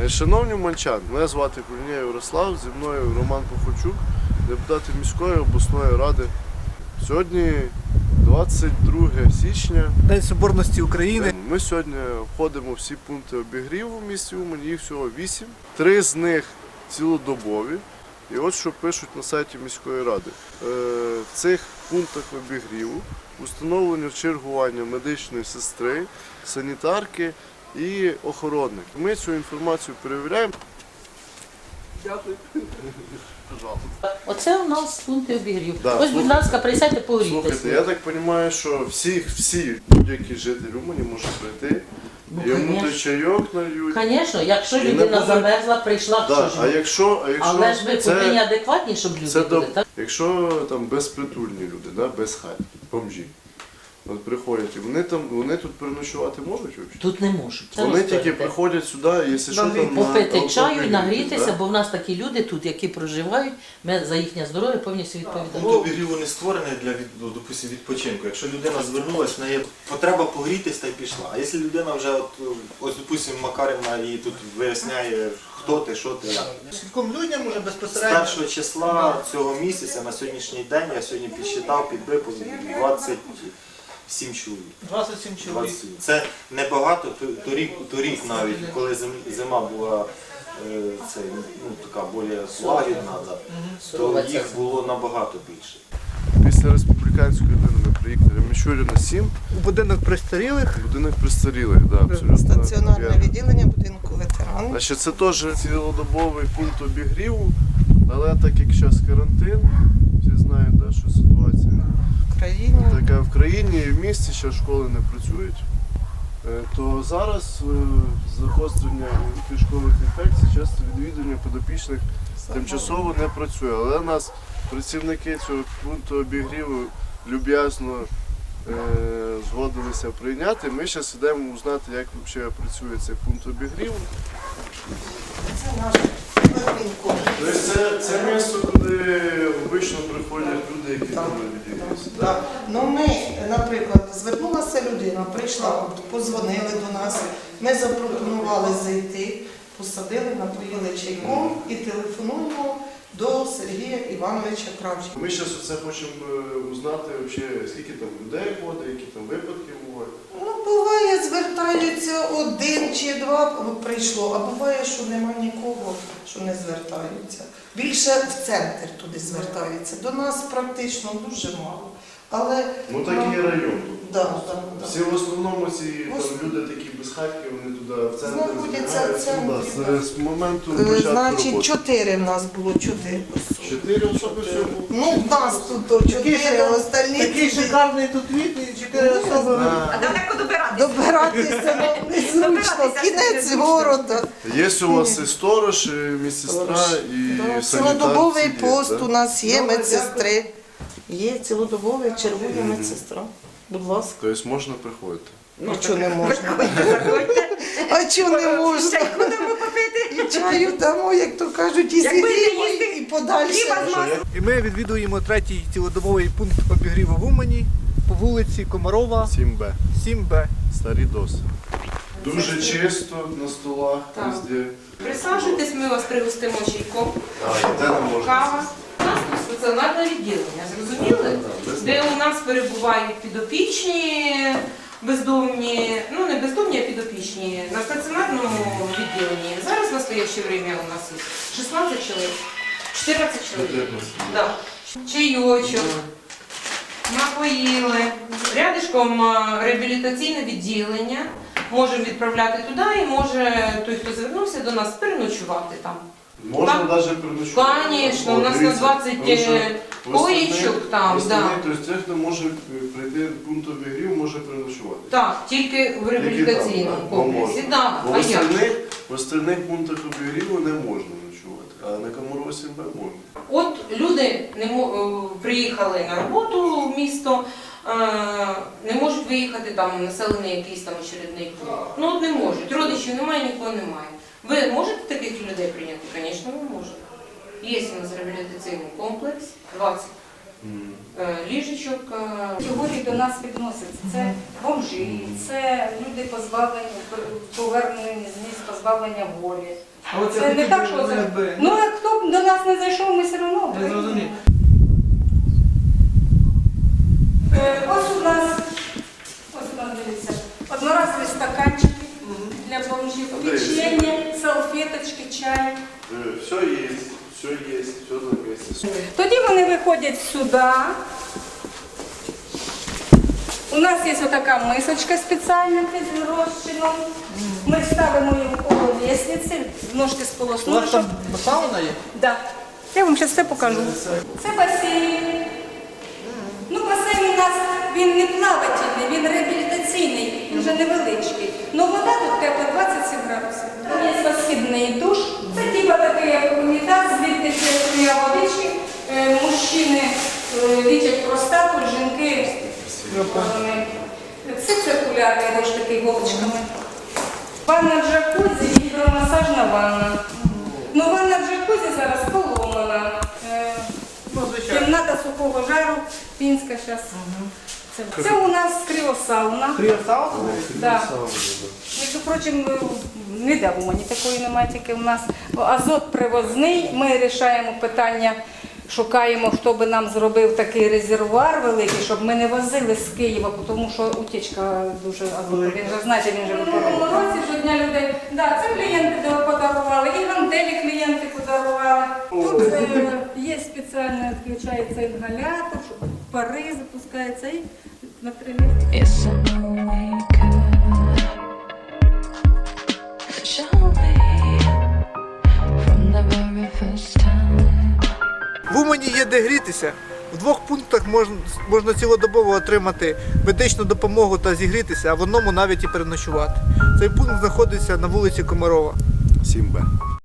Е, Шановні мальчан, мене звати Кулінєв Ярослав, зі мною Роман Похочук, депутат міської обласної ради. Сьогодні 22 січня. День Соборності України. Ми сьогодні входимо всі пункти обігріву в місті Умані, їх всього 8. Три з них цілодобові. І от що пишуть на сайті міської ради. Е, В цих пунктах обігріву установлено чергування медичної сестри, санітарки і охоронник. Ми цю інформацію перевіряємо. Дякую. Оце у нас пункти обігрів. Да, Ось, будь ласка, присядьте, Слухайте, я так розумію, що всі, всі будь-які жителі Умані можуть прийти, Ну, йому той конечно. чайок нальють. Звісно, якщо не людина буде- замерзла, прийшла, Да, а якщо, а якщо Але ж ви повинні адекватні, щоб люди це були. до, так? якщо там безпритульні люди, да, без хат, бомжі, От приходять, і вони там, вони тут переночувати можуть взагалі? Тут не можуть. Це Вони розповідь. тільки приходять сюди, якщо що там попити алкоголь чаю, і нагрітися, да? бо в нас такі люди тут, які проживають, ми за їхнє здоров'я повністю відповідаємо. Ну, обігріву не створені для від, ну, допустим, відпочинку. Якщо людина звернулася, в неї потреба погрітися та й пішла. А якщо людина вже, от, ось, допустим, Макарівна її тут виясняє, хто ти, що ти. Скільком людям уже З першого числа цього місяця на сьогоднішній день я сьогодні підсчитав, підбив 20, 7 чоловік. 27 чоловік. 20. Це небагато, торік, торік навіть, коли зима була е, це, ну, така більш лагідна, то їх було набагато більше. Після республіканської людини ми приїхали Міщуріна 7. У будинок пристарілих? Будинок пристарілих, так, да, абсолютно. Стаціонарне відділення будинку ветеран. А ще це теж цілодобовий пункт обігріву, але так як зараз карантин, всі знають, да, що ситуація в країні. така в країні і в місті, ще школи не працюють, е, то зараз е, загострення кишкових інфекцій, часто відвідування подопічних тимчасово не працює. Але нас працівники цього пункту обігріву люб'язно е, згодилися прийняти. Ми зараз йдемо узнати, як взагалі працює цей пункт обігріву. Це наш будинку. Тобто це, це місто, куди обично приходять люди, які там відділилися. Так. Ну ми, наприклад, звернулася людина, прийшла, позвонили до нас, ми запропонували зайти, посадили, напоїли чайком і телефонуємо до Сергія Івановича Кравченка. Ми зараз це хочемо е, узнати, вообще, скільки там людей ходить, які там випадки бувають. Ну, буває, звертаються один чи два прийшло, а буває, що нема нікого, що не звертаються. Більше в центр туди звертаються. До нас практично дуже мало. Але Ну так і є район тут. да, да, да. Всі в основному ці там, люди такі безхатьки, вони туди в центр Знаходяться в збігаються. Ну, центрі, да, з, моменту Е, початку Значить, роботи. чотири в нас було, чотири особи. Чотири особи всього було? Ну, в нас тут то чотири, а остальні Такий шикарний тут від і чотири Ну, особи. А, далеко добиратися? добиратися нам незручно, Добиратися кінець незручно. города. Є у вас і сторож, і медсестра, і Да, санітар. Цілодобовий є, пост да? у нас є, медсестри. Є цілодобовий, чергує медсестра. Будь ласка. Тобто можна приходити. Ну, чого не можна? А чого не можна? І чаю дамо, як то кажуть, і зігріємо, і подальше. І ми відвідуємо третій цілодобовий пункт обігріву в Умані по вулиці Комарова, 7Б. 7Б. Старі доси. Дуже чисто на столах, везде. Присаджуйтесь, ми вас пригостимо чайком. Кава. Стаціонарне відділення, зрозуміли? Де у нас перебувають підопічні, бездомні, ну не бездомні, а підопічні на стаціонарному відділенні. Зараз в настояще время у нас є 16 чоловік, 14 чоловік. Да. Чайочок, напоїли. Рядишком е, реабілітаційне відділення. Можемо відправляти туди і може той, хто звернувся до нас, переночувати там. Можна Там- навіть переночувати. Конечно, у нас на 20 тому що е, весни- коїчок там, да. Тобто тих, хто може е, прийти в пункт обігрів, може переночувати. Так, тільки в реабілітаційному комплексі. Да. А в як? в остальних пунктах обігріву не можна ночувати, а на Комарова 7Б можна. От люди не мо- е, приїхали на роботу в місто, е, не можуть виїхати там в населений якийсь там очередний пункт. Ну от не можуть. Родичів немає, нікого немає. Ви можете таких людей прийняти? Звісно, ви можете. Є у нас реабілітаційний комплекс, 20 е, ліжечок. Категорії до нас відносяться. Це бомжі, це люди позбавлені, повернені з місць позбавлення волі. Це не так, що це. Ну, а хто б до нас не зайшов, ми все одно. Е, Ось у нас, ось у нас дивіться, одноразові стаканчики для бомжів, печення, салфеточки, чай. Все є, все є, все місці. Тоді вони виходять сюди. У нас є отака мисочка спеціальна під розчином. Ми ставимо її в коло лісниці, ножки полоснушок. там сауна є? Да. Я вам зараз все покажу. Це басейн. Ну, басейн він не плавательний, він реабілітаційний, вже невеличкий. Ну вода тут тепла 27 градусів. Там є розхідний душ. Це типа такий як унітаз, звідти чистоя водички. Е, Мужчини е, лічать простату, жінки. вони- Це циркулярний душ такий голочками. Ванна в джакузі, гідромасажна ванна. Ну, ванна в джакузі зараз поломана. Е, Ну. Кімната сухого жару, фінська зараз. Це, це у нас кріосауна. Кріосауна? Да. Між прочим, ніде в Умані такої немає, тільки у нас азот привозний. Ми вирішуємо питання, шукаємо, хто би нам зробив такий резервуар великий, щоб ми не возили з Києва, тому що утічка дуже азоту. Він же знаєте, він же випадково. році до дня людей. Да, це клієнти подарували, і гантелі клієнти подарували. Тут е, є спеціально відключається інгалятор, щоб пари запускаються і на три time. В Умані є де грітися. В двох пунктах можна, можна цілодобово отримати медичну допомогу та зігрітися, а в одному навіть і переночувати. Цей пункт знаходиться на вулиці Комарова. 7Б.